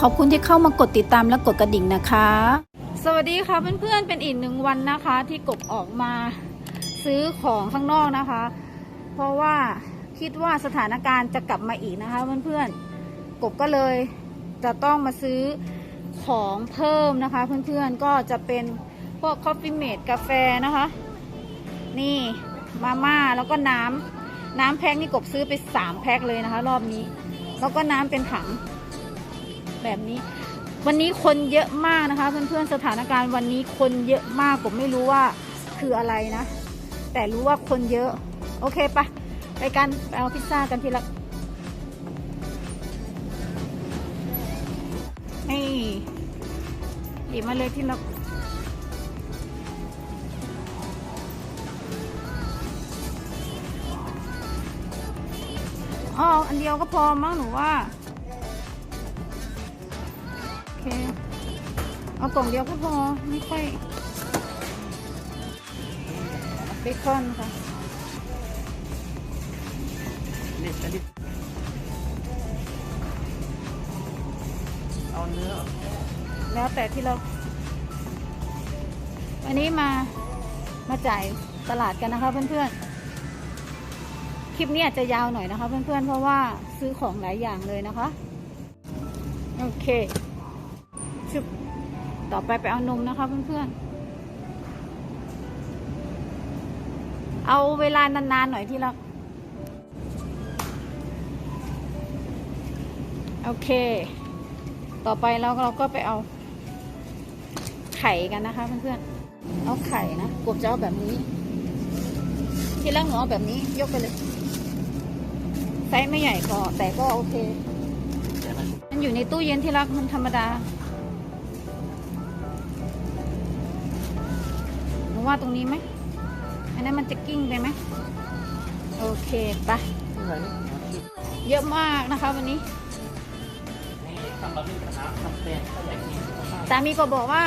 ขอบคุณที่เข้ามากดติดตามและกดกระดิ่งนะคะ สวัสดีค่ะเพื่อนๆ เป็นอีกหนึ่งวันนะคะ ที่กบออกมาซื้อของข้างนอกนะคะ เพราะว่าคิดว่าสถานการณ์จะกลับมาอีกนะคะเพื่อนๆ กบก็เลยจะต้องมาซื้อของเพิ่มนะคะ เพื่อนๆ ก็จะเป็นพวกคอฟฟี่เมดกาแฟนะคะ นี่มาม่าแล้วก็น้ำน้ำแพ็คนี่กบซื้อไปสามแพ็คเลยนะคะ รอบนี้ แล้วก็น้ำเป็นถัง แบบนี้ วันนี้คนเยอะมากนะคะ เพื่อนๆสถานการณ์วันนี้คนเยอะมากผมไม่รู้ว่าคืออะไรนะ แต่รู้ว่าคนเยอะ โอเคปะไปกันไปเอาพิซซ่ากันทีละนี่หยิบมาเลยที่ละอ๋ออันเดียวก็พอมั้งหนูว่า เค เอากล่องเดียวก็พอ ไม่ค่อยเบคอนค่ะนี่อันนี้เอาเนื้อ แล้วแต่ที่เราวันนี้มา มาจ่ายตลาดกันนะคะเพื่อนๆ คลิปนี้อาจจะยาวหน่อยนะคะเพื่อนๆ เพราะว่าซื้อของหลายอย่างเลยนะคะ โอเค ต่อไปไปเอานมนะคะเพื่อนๆ เอาเวลานานๆหน่อยที่รัก โอเค ต่อไปเราเราก็ไปเอาไข่กันนะคะเพื่อนๆ เอาไข่นะกบจะเอาแบบนี้ ที่แรกหนูเอาแบบนี้ยกไปเลยไซส์ไม่ใหญ่ก็แต่ก็โอเคมมันอยู่ในตู้เย็นที่รักมันธรรมดา ว่าตรงนี้ไหมอันนั้นมันจะกิ้งไปไหมโอเคไปะเยอะมากนะคะวันนี้นี่ทำบะหมี่กระทะทำเป็นถ้าอยากกินก็ทสามีก็บอกว่า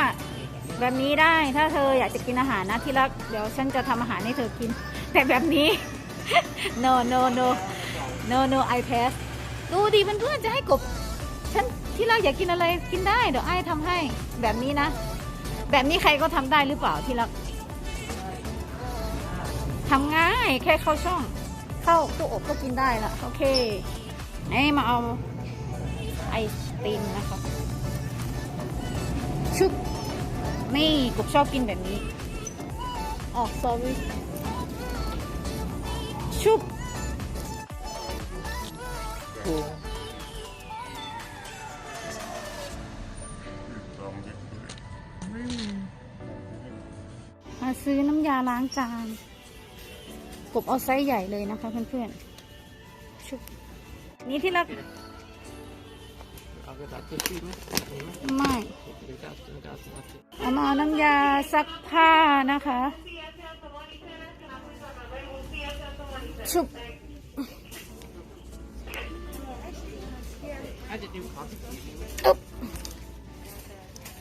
แบบนี้ได้ถ้าเธออยากจะกินอาหารนะที่รักเดี๋ยวฉันจะทำอาหารให้เธอกิน แต่แบบนี้ no no no no no I pass ดูดิเพื่อนๆจะให้กบ ฉันที่รักอยากกินอะไรกินได้เดี๋ยวไอ้ทำให้แบบนี้นะ แบบนี้ใครก็ทำได้หรือเปล่าที่รัก แค่เข้าช่อง เข้าตู้อบก็กินได้ละโอเคไอ้มาเอาไอติมนะคะชุบนี่กบชอบกินแบบนี้อ๋อ sorry ชุบำถูกมาซื้อน้ำยาล้างจาน กบเอาไซส์ใหญ่เลยนะคะเพื่อนๆชุบนี่ที่รักเอากระดาษทิชชู่ไหมมีไหมไม่กระดาษกระดาษกระดาษเอามาเอาน้ำยาซักผ้านะคะ ชุบอาจจะจิ้มขอที่อึ๊บ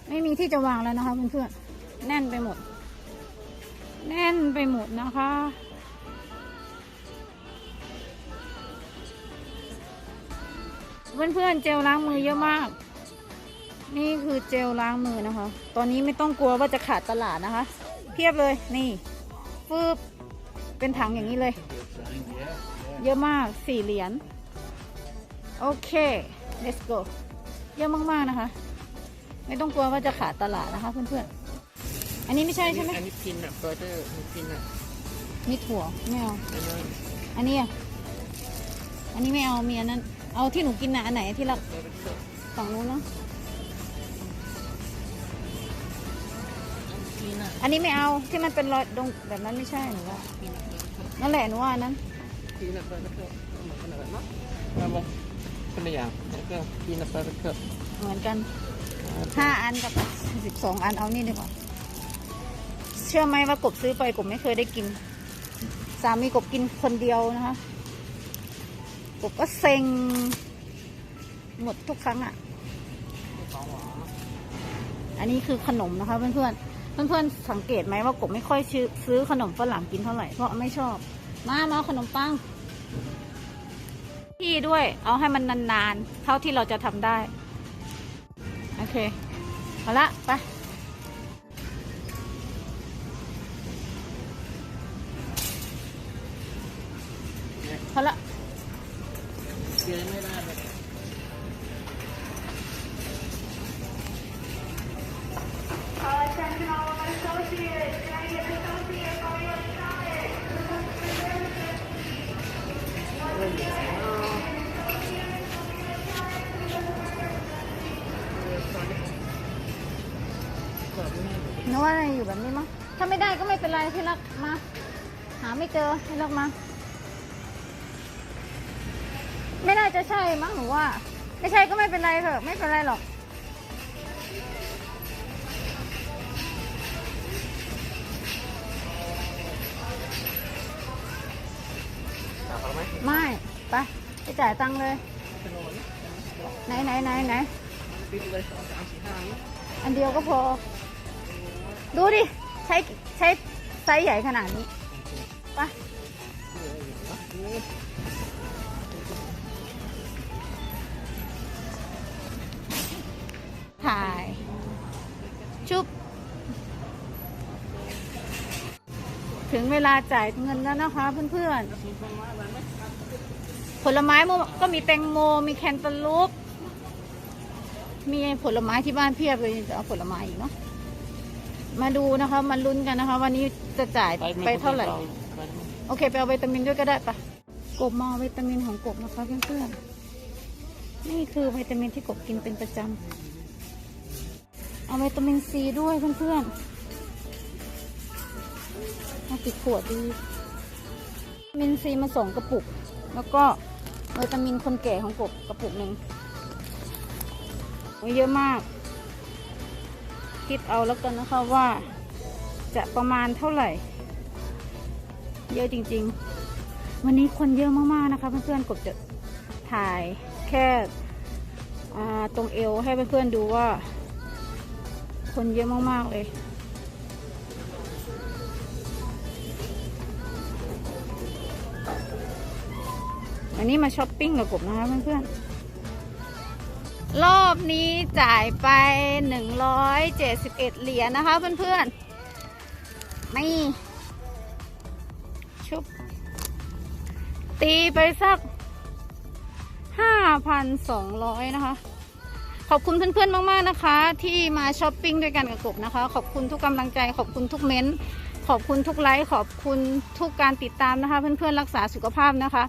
ไม่มีที่จะวางแล้วนะคะเพื่อนๆแน่นไปหมด แน่นไปหมดนะคะ เพื่อนๆเจลล้างมือเยอะมาก นี่คือเจลล้างมือนะคะ ตอนนี้ไม่ต้องกลัวว่าจะขาดตลาดนะคะ เพียบเลยนี่ฟืบเป็นถังอย่างนี้เลย เยอะมากสี่เหรียญโอเค let's go เยอะมากๆนะคะ ไม่ต้องกลัวว่าจะขาดตลาดนะคะเพื่อนๆ อันนี้ไม่ใช่ใช่ไหมอันนี้พินอะเฟอร์เตอร์มีพินอะมีถั่วไม่เอาอันนั้นอันนี้อะอันนี้ไม่เอามีอันนั้น เอาที่หนูกินนะอันไหนที่เราเฟอร์เตอร์ฝั่งนู้นเนาะพินอะอันนี้ไม่เอาที่มันเป็นรอยดงแบบนั้นไม่ใช่หนูว่าพินอะนั่นแหละหนูว่าอันนั้นพินอะเฟอร์เตอร์เหมือนกันเลยเนาะมาบอกเป็นตัวอย่างแล้วก็พินอะเฟอร์เตอร์เหมือนกันห้าอันกับสิบสองอันเอานี่ดีกว่าเชื่อไหมว่ากบซื้อไปกบไม่เคยได้กิน สามีกบกินคนเดียวนะคะ กบก็เซ็ง หมดทุกครั้งอะ่ะ อันนี้คือขนมนะคะเพื่อนๆเพื่อนๆสังเกตไหมว่ากบไม่ค่อยซื้อซื้อขนมฝรั่งกินเท่าไหร่เพราะไม่ชอบ มามาเอาขนมปัง ที่ด้วย เอาให้มันนานๆ เท่าที่เราจะทำได้ โอเค เอาละไปพอ นึกว่าอะไรอยู่แบบนี้มั้งถ้าไม่ได้ก็ไม่เป็นไรที่รักมา หาไม่เจอที่รักมา ไม่น่าจะใช่มั้งหนูว่า ไม่ใช่ก็ไม่เป็นไรเถอะไม่เป็นไรหรอก ไม่ไปไปจ่ายตังค์เลย ไหนไหนไหนไหนอันเดียวก็พอ ดูดิ ใช้ใช้ไซส์ใหญ่ขนาดนี้ไปถ่าย ชุบ ถึงเวลาจ่ายเงินแล้วนะคะเพื่อนๆ ผลไม้ก็มีแตงโม มีแคนตาลูป มีผลไม้ที่บ้านเพียบเลยจะเอาผลไม้อีกเนาะ มาดูนะคะมาลุ้นกันนะคะ วันนี้จะจ่ายไปเท่าไหร่ โอเค ไปเอาวิตามินด้วยก็ได้ปะกบมอวิตามินของกบนะคะเพื่อนๆ นี่คือวิตามินที่กบกินเป็นประจำ เอาวิตามินซีด้วยเพื่อนๆ มาติดขวดดีวิตามินซีมาสองกระปุก แล้วก็วิตามินคนแก่ของกบกระปุกหนึ่งเยอะมาก คิดเอาแล้วกันนะคะว่าจะประมาณเท่าไหร่ เยอะจริง ๆ วันนี้คนเยอะมากๆนะคะเพื่อนๆกดจะถ่ายแค่ตรงเอวให้เพื่อนๆดูว่า คนเยอะมากๆเลยันนี้มาช้อปปิ้งกับกบนะคะเพื่อนๆ รอบนี้จ่ายไป 171 เหรียญนะคะเพื่อนๆ นี่ ชุบ ตีไปสัก 5,200 นะคะ ขอบคุณเพื่อนๆ มากๆนะคะ ที่มาช้อปปิ้งด้วยกันกับกบนะคะ ขอบคุณทุกกำลังใจ ขอบคุณทุกเม้นต์ขอบคุณทุกไลค์ขอบคุณทุกการติดตามนะคะ เพื่อนๆรักษาสุขภาพนะคะ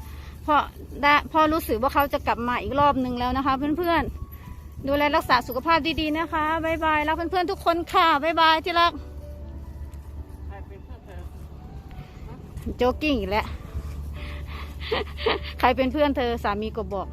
พราะได้พ่อรู้สึกว่าเขาจะกลับมาอีกรอบหนึ่งแล้วนะคะ เพื่อนๆ ดูแลรักษาสุขภาพดีๆนะคะบ๊ายบายรักเพื่อนๆทุกคนค่ะบ๊ายบายที่รักโจกิ้งอีกแล้ว ใครเป็นเพื่อนเธอสามีก็บอก